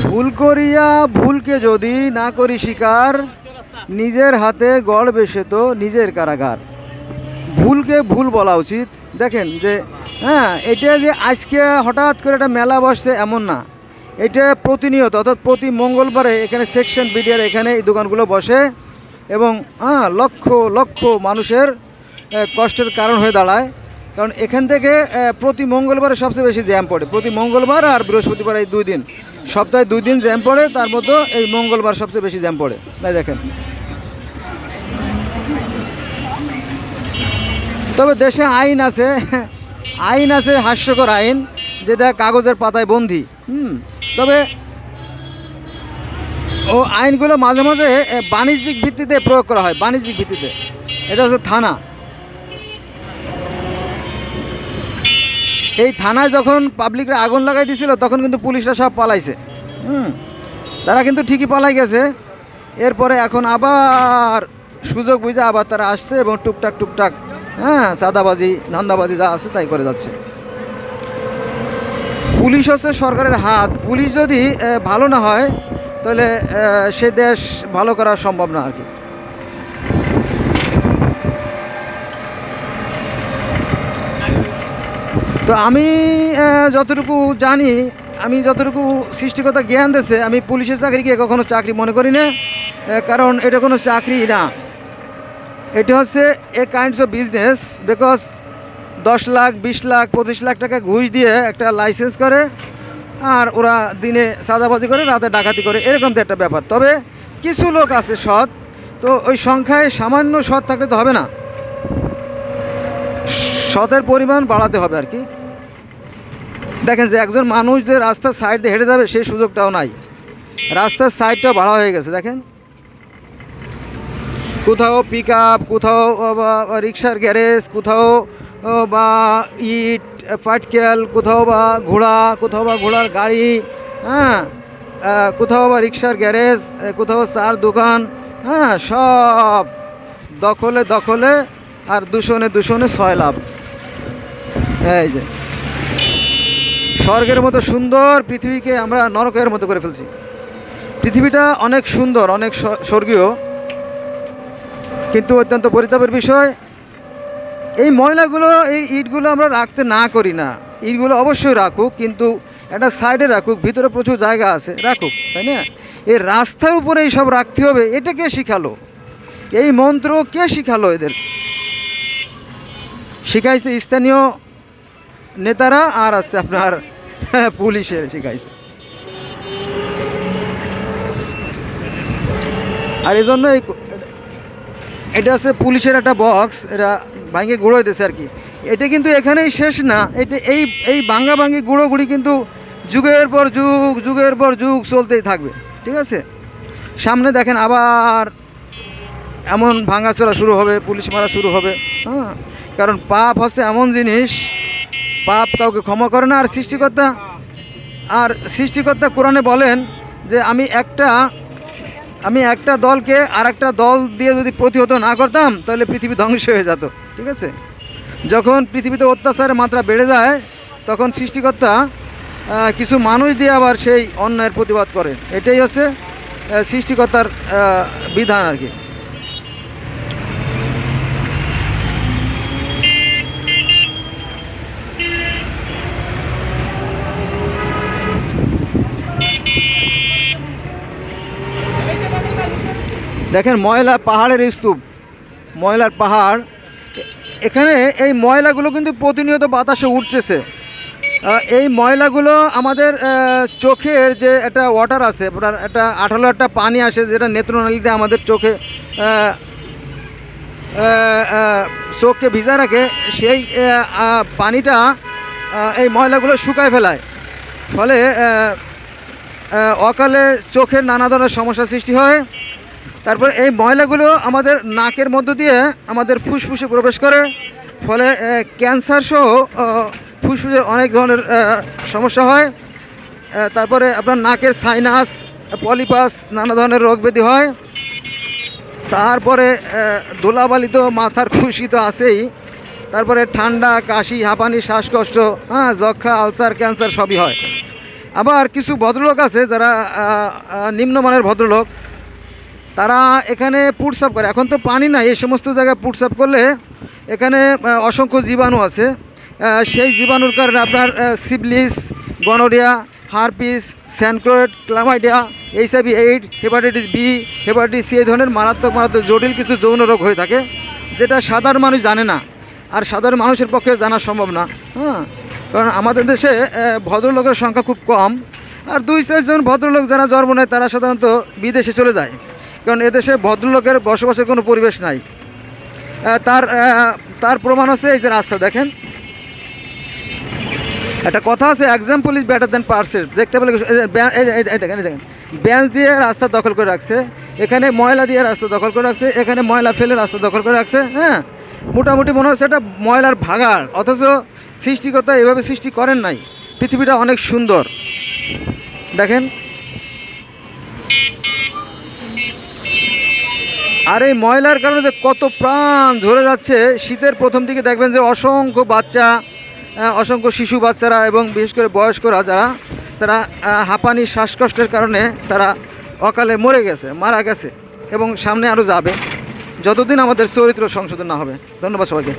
ভুল করিয়া ভুলকে যদি না করি শিকার, নিজের হাতে গড় বেসে তো নিজের কারাগার। ভুলকে ভুল বলা উচিত। দেখেন যে হ্যাঁ এটা যে আজকে হঠাৎ করে একটা মেলা বসছে এমন না। এটা প্রতিনিয়ত, অর্থাৎ প্রতি মঙ্গলবারে এখানে সেকশন বিডিআর এখানে এই দোকানগুলো বসে এবং হ্যাঁ লক্ষ লক্ষ মানুষের কষ্টের কারণ হয়ে দাঁড়ায়। কারণ এখান থেকে প্রতি মঙ্গলবারে সবচেয়ে বেশি জ্যাম পড়ে। প্রতি মঙ্গলবার আর বৃহস্পতিবার এই দুই দিন। সপ্তাহে দুই দিন জ্যাম পড়ে, তার মধ্যে এই মঙ্গলবার সবচেয়ে বেশি জ্যাম পড়ে। তাই দেখেন। তবে দেশে আইন আছে আইন আছে, হাস্যকর আইন, যেটা কাগজের পাতায় বন্দি। হুম। তবে ও আইনগুলো মাঝে মাঝে বাণিজ্যিক ভিত্তিতে প্রয়োগ করা হয়, বাণিজ্যিক ভিত্তিতে। এটা হচ্ছে থানা। এই থানায় যখন পাবলিকরা আগুন লাগাই দিছিল, তখন কিন্তু পুলিশরা সব পালাইছে। হুম? তারা কিন্তু ঠিকই পালাই গেছে। এরপরে এখন আবার সুযোগ বুঝে আবার তারা আসছে এবং টুকটাক টুকটাক হ্যাঁ সাদাবাজি ধান্দাবাজি যা আছে তাই করে যাচ্ছে। পুলিশ হচ্ছে সরকারের হাত। পুলিশ যদি ভালো না হয়, তাহলে সে দেশ ভালো করা সম্ভব না আর কি। তো আমি যতটুকু জানি, আমি যতটুকু সৃষ্টিকতা জ্ঞান দিয়েছে, আমি পুলিশের চাকরিকে কখনো চাকরি মনে করি না কারণ এটা কোনো চাকরি না। এটা হচ্ছে a kinds of business because দশ লাখ, বিশ লাখ, পঁচিশ লাখ টাকা ঘুষ দিয়ে একটা লাইসেন্স করে, আর ওরা দিনে সাদাবাজি করে, রাতে ডাকাতি করে, এরকম তো একটা ব্যাপার। তবে কিছু লোক আছে সৎ, তো ওই সংখ্যায় সামান্য সৎ থাকলে তো হবে না। সতের পরিমাণ বাড়াতে হবে আর কি। দেখেন যে একজন মানুষ যে রাস্তার সাইড দিয়ে হেঁটে যাবে সেই সুযোগটাও নাই। রাস্তার সাইডটা বাড়া হয়ে গেছে, দেখেন। কোথাও পিক আপ কোথাও রিক্সার গ্যারেজ কোথাও বা, ইট, পাটকেল, কোথাও বা, ঘোড়া, কোথাও বা ঘোড়ার গাড়ি হ্যাঁ কোথাও বা রিক্সার গ্যারেজ কোথাও চার দোকান হ্যাঁ সব দখলে দখলে আর দূষণে দূষণে ছয় লাভ। এই যে। স্বর্গের মতো সুন্দর পৃথিবীকে আমরা নরকের মতো করে ফেলছি। পৃথিবীটা অনেক সুন্দর, অনেক স্বর্গীয়, কিন্তু অত্যন্ত পরিতাপের বিষয়, এই ময়লাগুলো, এই ইটগুলো আমরা রাখতে না করি না। ইটগুলো অবশ্যই রাখুক, কিন্তু একটা সাইডে রাখুক, ভিতরে প্রচুর জায়গা আছে, রাখুক, তাই না? এই রাস্তার উপরে এইসব রাখতে হবে, এটা কে শিখালো? এই মন্ত্র কে শিখালো এদের শিখাইছে স্থানীয় নেতারা আর আছে আপনার পুলিশের শিখাইছে আর এই জন্য এটা হচ্ছে পুলিশের একটা বক্স এটা ভাঙে গুঁড়ো দিয়েছে আর কি। এটা কিন্তু এখানেই শেষ না, এটা এই এই ভাঙ্গা ভাঙ্গি গুঁড়ো গুড়ি কিন্তু যুগের পর যুগ, যুগের পর যুগ চলতেই থাকবে, ঠিক আছে? সামনে দেখেন আবার এমন ভাঙাচোরা শুরু হবে, পুলিশ মারা শুরু হবে হ্যাঁ? কারণ পাপ হচ্ছে এমন জিনিস পাপ কাউকে ক্ষমা করে না, আর সৃষ্টিকর্তা আর সৃষ্টিকর্তা কোরআনে বলেন যে আমি একটা আমি একটা দলকে আর একটা দল দিয়ে যদি প্রতিহত না করতাম, তাহলে পৃথিবী ধ্বংস হয়ে যেত, ঠিক আছে? যখন পৃথিবীতে অত্যাচারের মাত্রা বেড়ে যায়, তখন সৃষ্টিকর্তা কিছু মানুষ দিয়ে আবার সেই অন্যায়ের প্রতিবাদ করেন এটাই হচ্ছে সৃষ্টিকর্তার বিধান আর কি। দেখেন ময়লা, পাহাড়ের স্তূপ। ময়লার পাহাড়। এখানে এই ময়লাগুলো কিন্তু প্রতিনিয়ত বাতাসে উঠতেছে। এই ময়লাগুলো আমাদের চোখের যে একটা ওয়াটার আছে, আপনার একটা আঠালো একটা পানি আসে যেটা নেত্রনালীতে আমাদের চোখে চোখকে ভিজা রাখে, সেই পানিটা এই ময়লাগুলো শুকায় ফেলায়। ফলে অকালে চোখের নানা ধরনের সমস্যা সৃষ্টি হয়। তারপর এই ময়লাগুলো আমাদের নাকের মধ্য দিয়ে আমাদের ফুসফুসে প্রবেশ করে। ফলে ক্যান্সার সহ ফুসফুসের অনেক ধরনের সমস্যা হয়। তারপরে আপনার নাকের সাইনাস পলিপাস নানা ধরনের রোগ ব্যাধি হয়। তারপরে আহ, ধুলাবালি তো মাথার খুশি তো আছেই। তারপরে ঠান্ডা কাশি হাঁপানি শ্বাসকষ্ট হ্যাঁ যক্ষা আলসার ক্যান্সার সবই হয়। আবার কিছু ভদ্রলোক আছে যারা নিম্নমানের ভদ্রলোক। তারা এখানে পুটসাপ করে। এখন তো পানি নাই, এই সমস্ত জায়গায় পুটসাপ করলে এখানে অসংখ্য জীবাণু আছে। সেই জীবাণুর কারণে আপনার syphilis gonorrhoea herpes, chancroid, chlamydia HIV AIDS hepatitis B, hepatitis C, এই ধরনের মারাত্মক মারাত্মক জটিল কিছু যৌন রোগ হয়ে থাকে, যেটা সাধারণ মানুষ জানে না। আর সাধারণ মানুষের পক্ষে জানা সম্ভব না। হ্যাঁ কারণ আমাদের দেশে ভদ্রলোকের সংখ্যা খুব কম। আর দুই চারজন ভদ্রলোক যারা জন্ম নেয়, তারা সাধারণত বিদেশে চলে যায়। কারণ এদেশে ভদ্রলোকের বসবাসের কোনো পরিবেশ নাই। তার তার প্রমাণ হচ্ছে এই যে রাস্তা, দেখেন। একটা কথা আছে example is better than parcel দেখতে পেলে দেখেন দেখেন। বেঞ্চ দিয়ে রাস্তা দখল করে রাখছে, এখানে ময়লা দিয়ে রাস্তা দখল করে রাখছে, এখানে ময়লা ফেলে রাস্তা দখল করে রাখছে হ্যাঁ? মোটামুটি মনে হচ্ছে এটা ময়লার ভাগাড়, অথচ সৃষ্টিকর্তা এভাবে সৃষ্টি করেন নাই। পৃথিবীটা অনেক সুন্দর। দেখেন আর এই ময়লার কারণে যে কত প্রাণ ঝরে যাচ্ছে, শীতের প্রথম দিকে দেখবেন যে অসংখ্য বাচ্চা অসংখ্য শিশু বাচ্চারা এবং বিশেষ করে বয়স্করা যারা, তারা হাঁপানি শ্বাসকষ্টের কারণে তারা অকালে মরে গেছে, মারা গেছে এবং সামনে আরও যাবে। যতদিন আমাদের চরিত্র সংশোধন না হবে। ধন্যবাদ সবাইকে।